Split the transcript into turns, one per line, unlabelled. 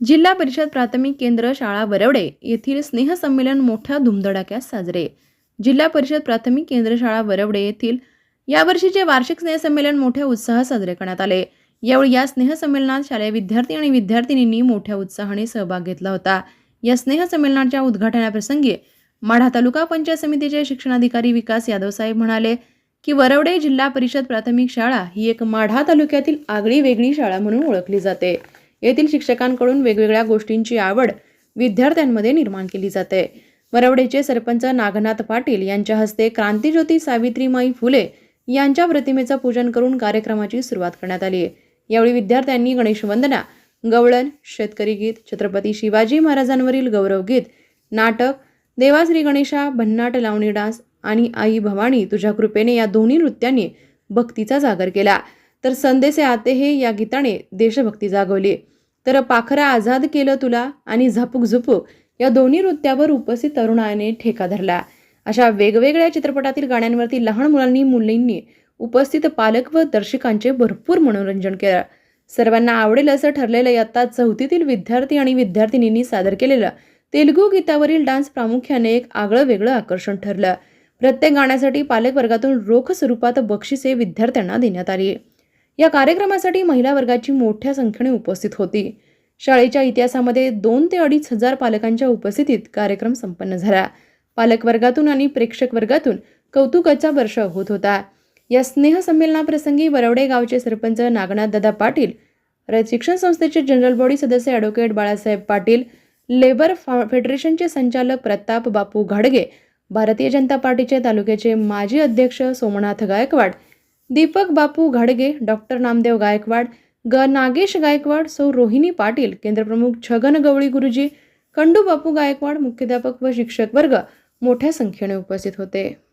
जिल्हा परिषद प्राथमिक केंद्र शाळा वरवडे येथील स्नेहसंमेलन मोठ्या धुमधडाक्यात साजरे. जिल्हा परिषद प्राथमिक केंद्र शाळा वरवडे येथील यावर्षीचे वार्षिक स्नेहसंमेलन मोठ्या उत्साहात साजरे करण्यात आले. यावेळी या स्नेहसंमेलनात शालेय विद्यार्थी आणि विद्यार्थिनींनी मोठ्या उत्साहाने सहभाग घेतला होता. या स्नेहसंमेलनाच्या उद्घाटनाप्रसंगी माढा तालुका पंचायत समितीचे शिक्षणाधिकारी विकास यादव साहेब म्हणाले की वरवडे जिल्हा परिषद प्राथमिक शाळा ही एक माढा तालुक्यातील आगळी वेगळी शाळा म्हणून ओळखली जाते. येथील शिक्षकांकडून वेगवेगळ्या गोष्टींची आवड विद्यार्थ्यांमध्ये निर्माण केली जाते. वरवडेचे सरपंच नागनाथ पाटील यांच्या हस्ते क्रांतीज्योती सावित्रीमाई फुले यांच्या प्रतिमेचं पूजन करून कार्यक्रमाची सुरुवात करण्यात आली. यावेळी विद्यार्थ्यांनी गणेशवंदना गवळण शेतकरी गीत छत्रपती शिवाजी महाराजांवरील गौरवगीत नाटक देवाश्री गणेशा भन्नाट लावणी डान्स आणि आई भवानी तुझ्या कृपेने या दोन्ही नृत्यांनी भक्तीचा जागर केला. तर संदेसे आते हे या गीताने देशभक्ती जागवली. तर पाखरा आझाद केलं तुला आणि झापूक झुपूक या दोन्ही नृत्यावर उपस्थित तरुणाने ठेका धरला. अशा वेगवेगळ्या चित्रपटातील गाण्यांवरती लहान मुलांनी मुलींनी उपस्थित पालक व दर्शकांचे भरपूर मनोरंजन केलं. सर्वांना आवडेल असं ठरलेलं इयत्ता चौथीतील विद्यार्थी आणि विद्यार्थिनींनी सादर केलेलं तेलुगू गीतावरील डान्स प्रामुख्याने एक आगळं वेगळं आकर्षण ठरलं. प्रत्येक गाण्यासाठी पालक वर्गातून रोख स्वरूपात बक्षिसे विद्यार्थ्यांना देण्यात आली. या कार्यक्रमासाठी महिला वर्गाची मोठ्या संख्येने उपस्थित होती. शाळेच्या इतिहासामध्ये दोन ते अडीच हजार पालकांच्या उपस्थितीत कार्यक्रम संपन्न झाला. पालक वर्गातून आणि प्रेक्षक वर्गातून कौतुकाचा वर्ष होत होता. या स्नेहसंमेलनाप्रसंगी वरवडे गावचे सरपंच नागनाथ दादा पाटील रयत शिक्षण संस्थेचे जनरल बॉडी सदस्य ॲडव्होकेट बाळासाहेब पाटील लेबर फा- फेडरेशनचे संचालक प्रताप बापू घाडगे भारतीय जनता पार्टीचे तालुक्याचे माजी अध्यक्ष सोमनाथ गायकवाड दीपक बापू घाडगे डॉक्टर नामदेव गायकवाड ग. नागेश गायकवाड सौ रोहिणी पाटील केंद्रप्रमुख छगन गवळी गुरुजी कंडू बापू गायकवाड मुख्याध्यापक व शिक्षक वर्ग मोठ्या संख्येने उपस्थित होते.